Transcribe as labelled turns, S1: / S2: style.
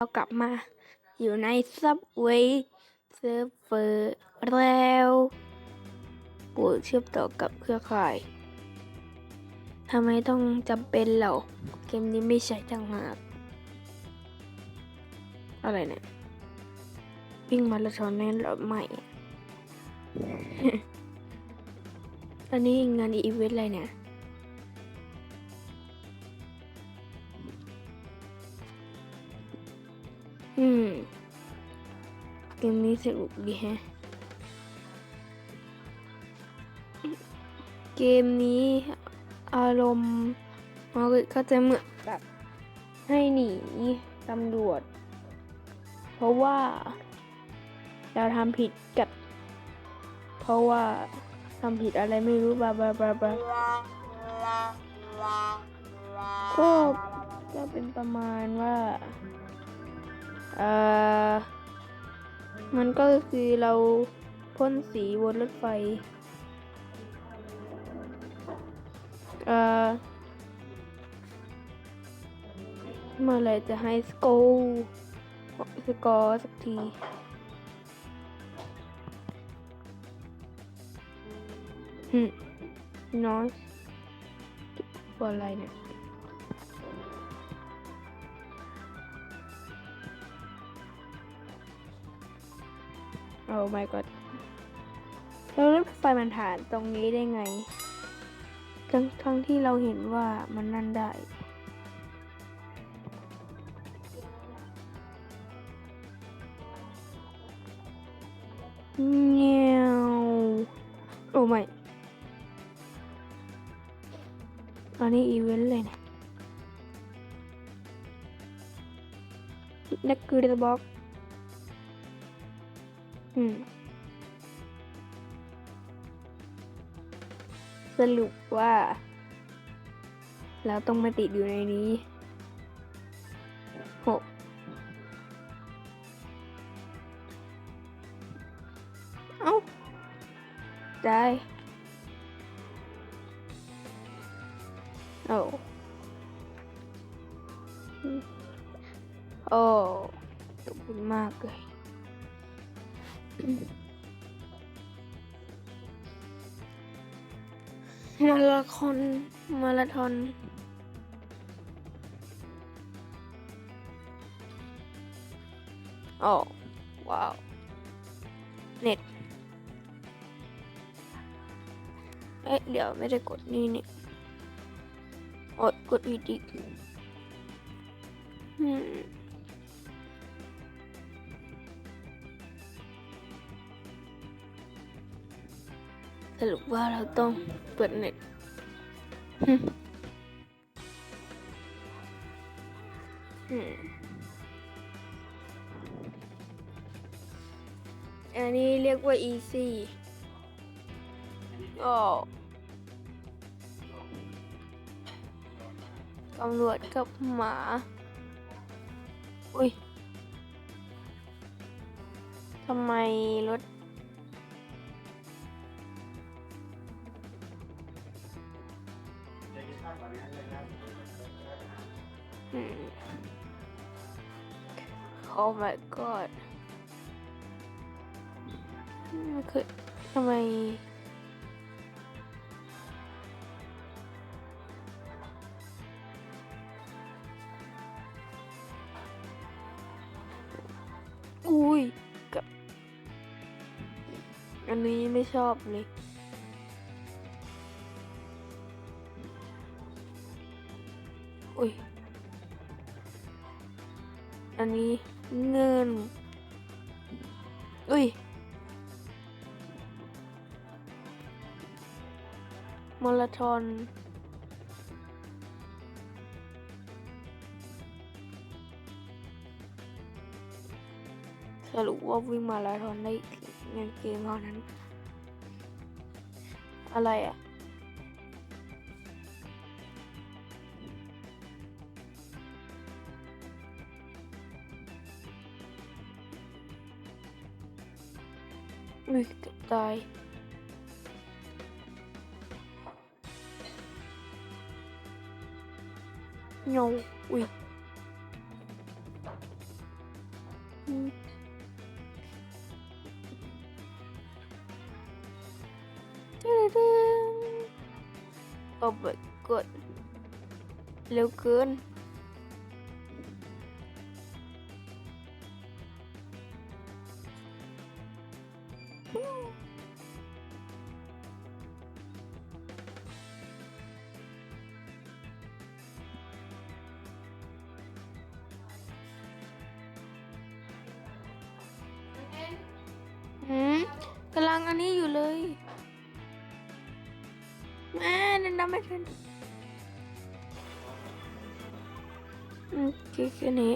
S1: เรากลับมาอยู่ใน Subway Surfer แล้วปูเชื่อมต่อกับเครือข่ายทำไมต้องจำเป็นเหรอเกมนี้ไม่ใช่จังหากอะไรเนี่ยวิ่งมาราธอนแน่นหรือไม่ อันนี้งานอีเวนต์อะไรเนี่ย เกมนี้สนุกดีแฮะ เกมนี้อารมณ์มาเลยก็จะเหมือนแบบให้หนีตำรวจ เพราะว่าเราทำผิดกับ เพราะว่าทำผิดอะไรไม่รู้บาบาบาบาก็ก็เป็นประมาณว่า เอ่อ มันก็คือเราพ่นสีบนรถไฟเอ่อเมื่อไรจะให้สโกร์สกอสักทีอืมน้อยตัวอะไรเนี่ย โอ้ my god แล้วรถไฟมันผ่านตรงนี้ได้ไง ทั้งทั้งที่เราเห็นว่ามันนั่นได้ เงี้ยวโอ้ไม่อันนี้อีเวนต์เลยนะนักคือเดบ็อก สรุปว่า เราต้องมาติดอยู่ในนี้หกเอ้า ได้โอ้โอ้ขอบคุมากเลย มาราธอนมาราธอนโอ้ว้าว เน็ต เอ๊ะ เดี๋ยวไม่ได้กดนี่นี่โอ๊ยกดอีกอีกอืม สรุปว่าเราต้องเปิดเน็ตอันนี้เรียกว่า easy โอ้ตำรวจกับหมา อุ้ย ทำไมรถ อืม Oh my god คือทำไมอุ้ยกับ อันนี้ไม่ชอบเลย อุ้ย อันนี้เงิน อุ้ย มาราธอนสรุปว่าวิ่งมาราธอนได้เงินเกมเท่านั้น อะไรอะ Nyt tai nhau ui Oh my god Lâu cơn. หืมกำลังอันนี้อยู่เลยแม่นั่นน้ำไม่ทันอืมแค่แค่นี้